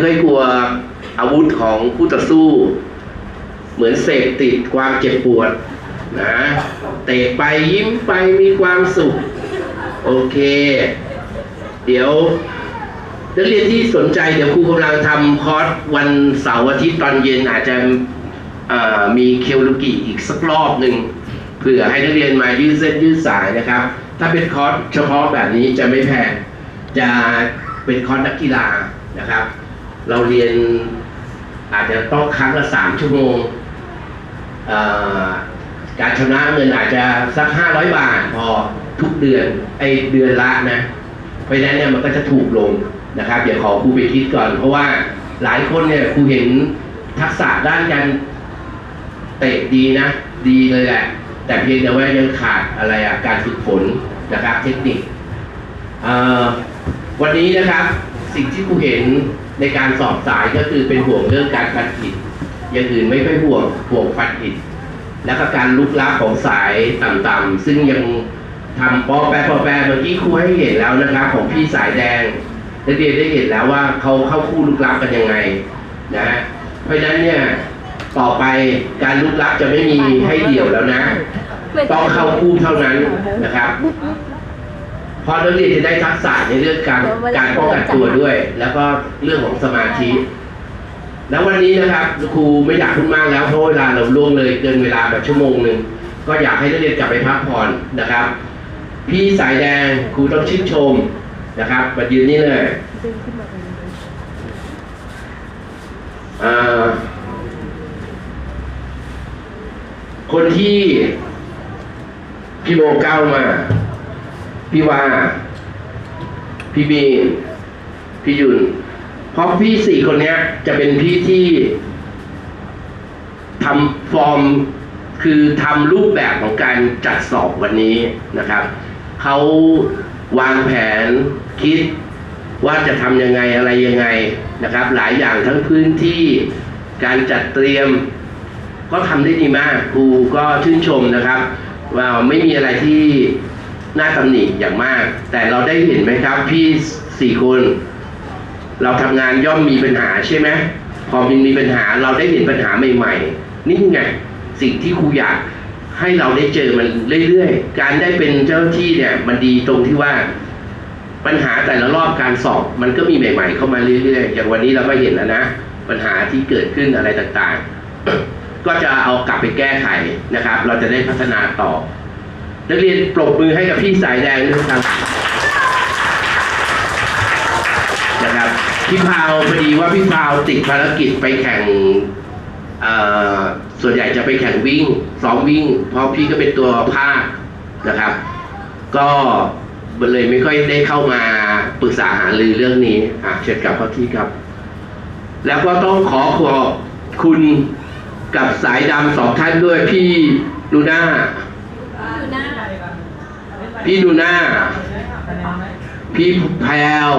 เคยกลัวอาวุธของคู่ต่อสู้ เหมือนเสพติดความเจ็บปวดนะเตะไปยิ้มไปมีความสุข โอเค เดี๋ยวนักเรียนที่สนใจเดี๋ยวครูกำลังทำคอร์สวันเสาร์อาทิตย์ตอนเย็นอาจจะมีเคลลูกิอีกสักรอบหนึ่งเผื่อให้นักเรียนมายืดเส้นยืดสายนะครับ ถ้าเป็นคอร์สเฉพาะแบบนี้จะไม่แพงจะเป็นคอร์สนักกีฬานะครับ เราเรียนอาจจะต้องครั้งละสามชั่วโมงการชำระเงินอาจจะสักห้าร้อยบาทพอทุกเดือนไอเดือนละนะ เพราะฉะนั้นเนี่ยมันก็จะถูกลงนะครับเดี๋ยวขอครูไปคิดก่อน เพราะว่าหลายคนเนี่ยครูเห็นทักษะด้านการเตะดีนะ ดีเลยแหละ แต่เพียงแต่ว่ายังขาดอะไรอะการฝึกฝนนะครับเทคนิควันนี้นะครับสิ่งที่ครูเห็น ในการสอบสายก็คือเป็นห่วงเรื่องการฟันผิดอย่างอื่นไม่ค่อยห่วงห่วงฟันผิดแล้วก็การลุกลับของสายต่ำๆซึ่งยังทำปอแปรปอแปรเมื่อกี้ครูให้เห็นแล้วนะครับ ของพี่สายแดงนักเรียนได้เห็นแล้วว่าเขาเข้าคู่ลุกลับกันยังไงนะฮะเพราะฉะนั้นเนี่ยต่อไปการลุกลับจะไม่มีให้เดี่ยวแล้วนะ ต้องเข้าคู่เท่านั้นนะครับ เพราะนักเรียนจะได้ทักษะในเรื่องการการป้องกันตัวด้วย แล้วก็เรื่องของสมาธิแล้ววันนี้นะครับครูไม่อยากพูดมากแล้วเพราะเวลาเราล่วงเลยเกินเวลาแบบชั่วโมงหนึ่งก็อยากให้นักเรียนกลับไปพักผ่อนนะครับ พี่สายแดงครูต้องชื่นชมนะครับมายืนนี่เลยอ่าคนที่พี่โมก้าวมา พี่ว่าพี่บีพี่ยุนเพราะพี่สี่คนเนี้ย จะเป็นพี่ที่ทำฟอร์มคือทำรูปแบบของการจัดสอบวันนี้นะครับ เขาวางแผนคิดว่าจะทำยังไงอะไรยังไงนะครับ หลายอย่างทั้งพื้นที่การจัดเตรียม ก็ทำได้ดีมากครูก็ชื่นชมนะครับว่าไม่มีอะไรที่ น่าตำหนิอย่างมาก แต่เราได้เห็นไหมครับ พี่สี่คน เราทำงานย่อมมีปัญหาใช่ไหมพอมันมีปัญหาเราได้เห็นปัญหาใหม่ๆ นี่ไงสิ่งที่ครูอยากให้เราได้เจอมันเรื่อยๆ การได้เป็นเจ้าหน้าที่เนี่ย มันดีตรงที่ว่าปัญหาแต่ละรอบการสอบมันก็มีใหม่ ๆ เข้ามาเรื่อยๆ อย่างวันนี้เราก็เห็นแล้วนะ ปัญหาที่เกิดขึ้นอะไรต่างๆ ก็จะเอากลับไปแก้ไขนะครับ เราจะได้พัฒนาต่อ นักเรียนปรบมือให้กับพี่สายแดงด้วยครับนะครับพี่พาวพอดีว่าพี่พาวติดภารกิจไปแข่งส่วนใหญ่จะไปแข่งวิ่งซ้อมวิ่ง เพราะพี่ก็เป็นตัวภาคนะครับ ก็เลยไม่ค่อยได้เข้ามาปรึกษาหารือเรื่องนี้อะเชิญกลับเข้าที่ครับ แล้วก็ต้องขอขอบคุณกับสายดำสองท่านด้วยพี่นูน่า พี่นูน่าพี่แพรว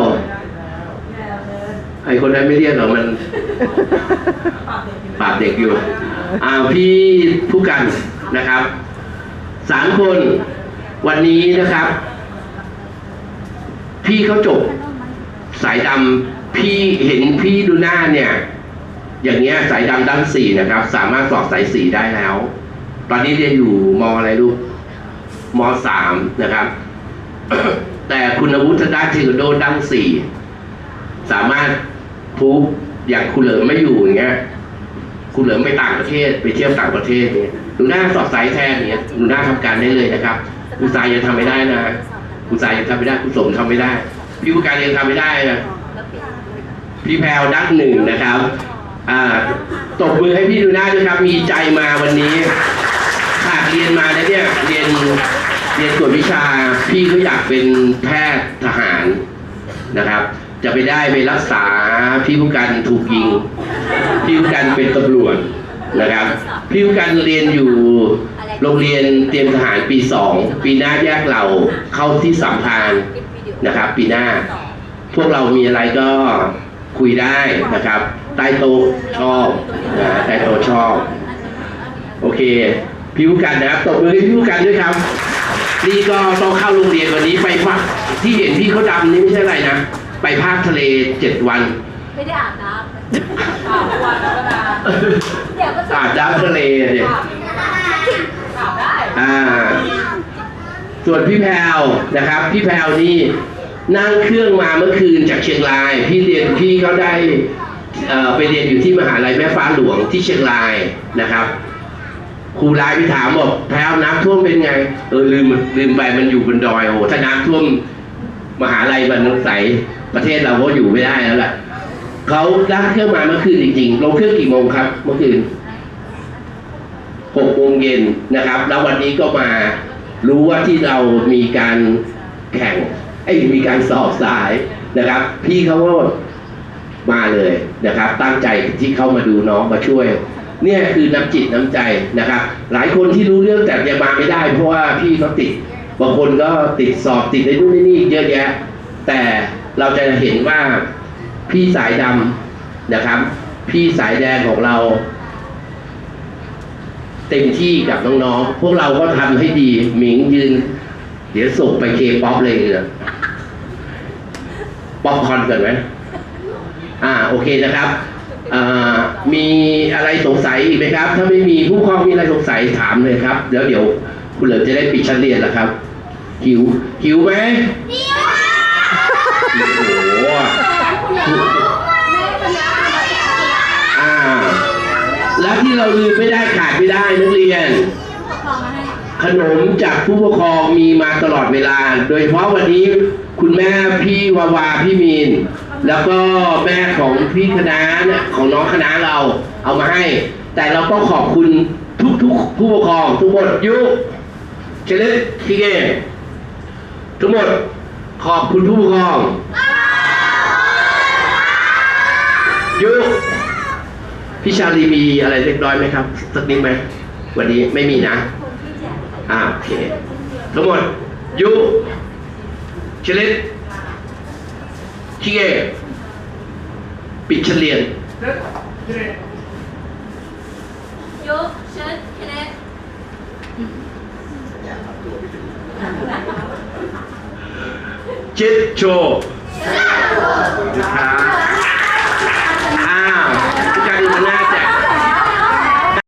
ไอคนนั้นไม่เรียกหรอกมันปากเด็กอยู่ อ่าพี่ผู้กันนะครับสามคนวันนี้นะครับ พี่เขาจบสายดำพี่เห็นพี่ดูหน้าเนี่ย อย่างเงี้ยสายดำด้านสี่นะครับ สามารถสอบสายสี่ได้แล้ว ตอนนี้เรียนอยู่มอะไรลูก มสามนะครับ แต่คุณวุฒิทางด้านเทควันโดด้านสี่สามารถพูฟอย่างคุณเหลิมไม่อยู่อย่างเงี้ยคุณเหลิมไปต่างประเทศไปเที่ยวต่างประเทศเนี่ยหนูหน้าสอบสายแทนเนี่ยหนูหน้าทำการได้เลยนะครับคุณสายยังทำไม่ได้นะคุณสายยังทำไม่ได้คุณสมทำไม่ได้ พี่ผู้การยังทำไม่ได้นะพี่แพรวดักหนึ่งนะครับ อ่าตบมือให้พี่ดูหน้าด้วยครับ มีใจมาวันนี้ เรียนมาแล้วเนี่ยเรียนเรียนกวดวิชาพี่เขาอยากเป็นแพทย์ทหารนะครับ จะไปได้ไปรักษาพี่ผู้การถูกยิง พี่ผู้การเป็นตำรวจนะครับ พี่ผู้การเรียนอยู่โรงเรียนเตรียมทหารปีสองปีหน้าแยกเราเข้าที่สัมพานธ์นะครับ ปีหน้า พวกเรามีอะไรก็คุยได้นะครับใต้โต๊ะชอบนะใต้โต๊ะชอบ โอเค พี่ผู้การนะครับตบมือให้พี่ผู้การด้วยครับ นี่ก็ต้องเข้าโรงเรียนวันนี้ไปพักที่เห็นพี่เขาดำนี่ไม่ใช่อะไรนะ ไปภาคทะเลเจ็ดวัน ไม่ได้อาบน้เดี๋ยวก็จะอาบน้ำทะเลเนี่ยอาบได้อ่าส่วนพี่แพรวนะครับ พี่แพรวนี่นั่งเครื่องมาเมื่อคืนจากเชียงราย พี่เรียนพี่เขาได้เอ่อไปเรียนอยู่ที่มหาลัยแม่ฟ้าหลวงที่เชียงรายนะครับ ครูไลน์ไปถามบอกแพรวน้ำท่วมเป็นไง เออลืมลืมไปมันอยู่บนดอยโอ้โหถ้าน้ำท่วมมหาลัยบรรณใสประเทศเราก็อยู่ไม่ได้แล้วล่ะเขานั่งเครื่องมาเมื่อคืนจริงๆลงเครื่องกี่โมงครับ เมื่อคืนหกโมงเย็นนะครับ แล้ววันนี้ก็มารู้ว่าที่เรามีการแข่งไอ้มีการสอบสายนะครับ พี่เขาก็มาเลยนะครับ ตั้งใจที่เข้ามาดูน้องมาช่วย เนี่ยคือน้ำจิตน้ำใจนะครับ หลายคนที่รู้เรื่องแต่ยังมาไม่ได้ เพราะว่าพี่เขาติดบางคนก็ติดสอบติดในนู่นในนี่เยอะแยะ แต่เราจะเห็นว่าพี่สายดำนะครับ พี่สายแดงของเราเต็มที่กับน้องๆ พวกเราก็ทำให้ดี หมิงยืน เดี๋ยวส่งไปเคป๊อปเลยเหรอป๊อปคอร์นก่อนไหมอ่า โอเคนะครับ มีอะไรสงสัยอีกไหมครับ ถ้าไม่มีผู้ปกครองมีอะไรสงสัยถามเลยครับ เดี๋ยวเดี๋ยวคุณเหลิมจะได้ปิดชั้นเรียนแล้วครับ หิว หิวไหมโอ้โหแม่คณะมาจากคณะอ่าแล้วที่เราลืมไม่ได้ขาดไม่ได้นักเรียน ขนมจากผู้ปกครองมีมาตลอดเวลา โดยเฉพาะวันนี้คุณแม่พี่วาวาพี่มีน แล้วก็แม่ของพี่คณะเนี่ยของน้องคณะเราเอามาให้ แต่เราต้องขอบคุณทุกๆผู้ปกครองทุกหมดยุเชลิสทีเกทุกหมดขอบคุณผู้ปกครองยุพี่ชาลีมีอะไรเล็กน้อยไหมครับสักนิดไหมวันนี้ไม่มีนะอ่าโอเคทั้งหมดยุชลิด เฉลียนยกเชิดคะแนนจิตโช